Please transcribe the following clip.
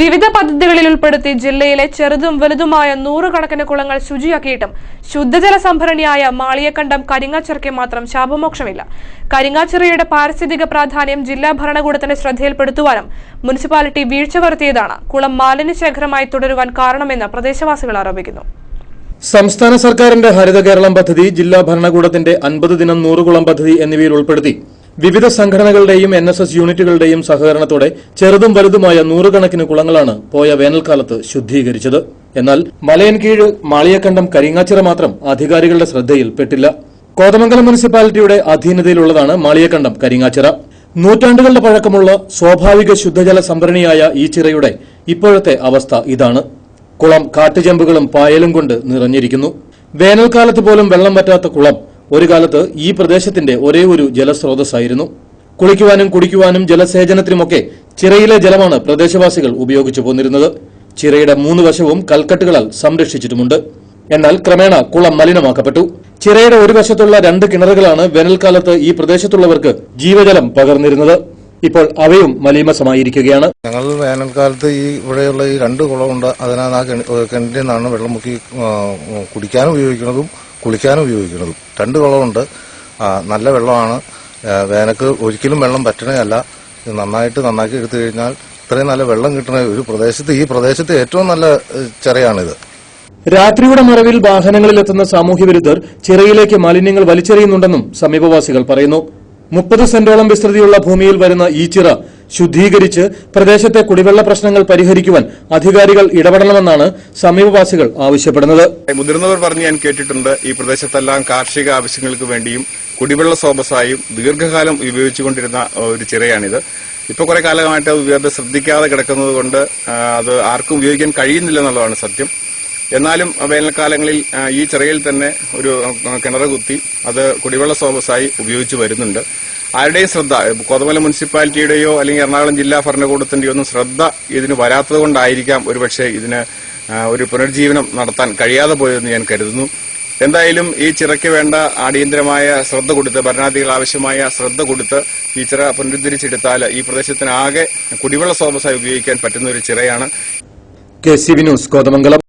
വിവിധ പദ്ധതികളിൽ ഉൾപ്പെടുത്തി ജില്ലയിലെ ചെറുതും വലുതുമായ നൂറുകണക്കിന് കുളങ്ങൾ ശുചിയാക്കിയിട്ടും ശുദ്ധജല സംഭരണിയായ മാളിയക്കണ്ടം കരിങ്ങാച്ചിറയ്ക്ക് മാത്രം ശാപമോക്ഷമില്ല. കരിങ്ങാച്ചിറയുടെ പാരിസ്ഥിതിക പ്രാധാന്യം ജില്ലാ ഭരണകൂടത്തിന്റെ ശ്രദ്ധയിൽപ്പെടുത്തുവാനും മുനിസിപ്പാലിറ്റി വീഴ്ച വരുത്തിയതാണ് കുളം മാലിന്യശേഖരമായി തുടരുവാൻ കാരണമെന്ന് പ്രദേശവാസികൾ ആരോപിക്കുന്നു. സംസ്ഥാന സർക്കാരിന്റെ ഹരിത കേരളം പദ്ധതി ജില്ലാ ഭരണകൂടത്തിന്റെ അൻപത് ദിനം നൂറുകുളം പദ്ധതി എന്നിവയിൽ ഉൾപ്പെടുത്തി വിവിധ സംഘടനകളുടെയും എൻ എസ് എസ് യൂണിറ്റുകളുടെയും സഹകരണത്തോടെ ചെറുതും വലുതുമായ നൂറുകണക്കിന് കുളങ്ങളാണ് പോയ വേനൽക്കാലത്ത് ശുദ്ധീകരിച്ചത്. എന്നാൽ മലയൻകീഴ് മാളിയക്കണ്ടം കരിങ്ങാച്ചിറ മാത്രം അധികാരികളുടെ ശ്രദ്ധയിൽപ്പെട്ടില്ല. കോതമംഗലം മുനിസിപ്പാലിറ്റിയുടെ അധീനതയിലുള്ളതാണ് മാളിയക്കണ്ടം കരിങ്ങാച്ചിറ. നൂറ്റാണ്ടുകളുടെ പഴക്കമുള്ള സ്വാഭാവിക ശുദ്ധജല സംഭരണിയായ ഈ ചിറയുടെ ഇപ്പോഴത്തെ അവസ്ഥ ഇതാണ്. കുളം കാട്ടുചെമ്പുകളും പായലും കൊണ്ട് നിറഞ്ഞിരിക്കുന്നു. വേനൽക്കാലത്ത് പോലും വെള്ളം പറ്റാത്ത കുളം ഒരു കാലത്ത് ഈ പ്രദേശത്തിന്റെ ഒരേ ഒരു ജലസ്രോതസ്സായിരുന്നു. കുളിക്കുവാനും കുടിക്കുവാനും ജലസേചനത്തിനുമൊക്കെ ചിറയിലെ ജലമാണ് പ്രദേശവാസികൾ ഉപയോഗിച്ചു പോന്നിരുന്നത്. ചിറയുടെ മൂന്ന് വശവും കൽക്കെട്ടുകളാൽ സംരക്ഷിച്ചിട്ടുമുണ്ട്. എന്നാൽ ക്രമേണ കുളം മലിനമാക്കപ്പെട്ടു. ചിറയുടെ ഒരു വശത്തുള്ള രണ്ട് കിണറുകളാണ് വേനൽക്കാലത്ത് ഈ പ്രദേശത്തുള്ളവർക്ക് ജീവജലം പകർന്നിരുന്നത്. ഇപ്പോൾ അവയും മലീമസമായിരിക്കുകയാണ്. ഞങ്ങൾ വേനൽക്കാലത്ത് ഈ ഇവിടെയുള്ള ഈ രണ്ട് കുളമുണ്ട്. അതിനകത്ത് ആ കിണറ്റിൽ നിന്നാണ് വെള്ളം മുക്കി കുടിക്കാൻ കുടിക്കാനും ഉപയോഗിക്കുന്നതും കുളിക്കാനും ഉപയോഗിക്കുന്നതും. രണ്ട് കുളമുണ്ട്. നല്ല വെള്ളമാണ്. വേനക്ക് വേനൽക്ക് ഒരിക്കലും വെള്ളം പറ്റണേയല്ല നന്നായിട്ട് നന്നാക്കി എടുത്തു കഴിഞ്ഞാൽ ഇത്രയും നല്ല വെള്ളം കിട്ടുന്ന ഒരു പ്രദേശത്ത് ഈ പ്രദേശത്ത് ഏറ്റവും നല്ല ചിറയാണിത് രാത്രിയുടെ മറവിൽ വാഹനങ്ങളിലെത്തുന്ന സാമൂഹ്യ വിരുദ്ധർ ചിറയിലേക്ക് മാലിന്യങ്ങൾ വലിച്ചെറിയുന്നുണ്ടെന്നും സമീപവാസികൾ പറയുന്നു. മുപ്പത് സെന്റോളം വിസ്തൃതിയുള്ള ഭൂമിയിൽ വരുന്ന ഈ ചിറ ശുദ്ധീകരിച്ച് പ്രദേശത്തെ കുടിവെള്ള പ്രശ്നങ്ങൾ പരിഹരിക്കുവാൻ അധികാരികൾ ഇടപെടണമെന്നാണ് സമീപവാസികൾ ആവശ്യപ്പെടുന്നത്. മുതിർന്നവർ പറഞ്ഞ് ഞാൻ കേട്ടിട്ടുണ്ട് ഈ പ്രദേശത്തെല്ലാം കാർഷിക ആവശ്യങ്ങൾക്ക് വേണ്ടിയും കുടിവെള്ള സ്രോതസ്സായും ദീർഘകാലം ഉപയോഗിച്ചുകൊണ്ടിരുന്ന ഒരു ചിറയാണിത്. ഇപ്പൊ കുറെ കാലമായിട്ട് അത് ഉപയോഗത്തെ ശ്രദ്ധിക്കാതെ കിടക്കുന്നത് കൊണ്ട് അത് ആർക്കും ഉപയോഗിക്കാൻ കഴിയുന്നില്ല എന്നുള്ളതാണ് സത്യം. എന്നാലും വേനൽക്കാലങ്ങളിൽ ഈ ചിറയിൽ തന്നെ ഒരു കിണർ കുത്തി അത് കുടിവെള്ള സ്രോതസ്സായി ഉപയോഗിച്ചു വരുന്നുണ്ട്. ആരുടെയും ശ്രദ്ധ കോതമല മുനിസിപ്പാലിറ്റിയുടെയോ അല്ലെങ്കിൽ എറണാകുളം ജില്ലാ ഭരണകൂടത്തിന്റെയോ ഒന്നും ശ്രദ്ധ ഇതിന് വരാത്തത് കൊണ്ടായിരിക്കാം ഒരുപക്ഷെ ഇതിന് ഒരു പുനർജീവനം നടത്താൻ കഴിയാതെ പോയതെന്ന് ഞാൻ കരുതുന്നു. എന്തായാലും ഈ ചിറയ്ക്ക് വേണ്ട അടിയന്തരമായ ശ്രദ്ധ കൊടുത്ത് ഭരണാധികൾ ആവശ്യമായ ശ്രദ്ധ കൊടുത്ത് ഈ ചിറ പുനരുദ്ധരിച്ചെടുത്താൽ ഈ പ്രദേശത്തിനാകെ കുടിവെള്ള സ്രോതസ്സായി ഉപയോഗിക്കാൻ പറ്റുന്ന ഒരു ചിറയാണ്. K C Kothamangalam.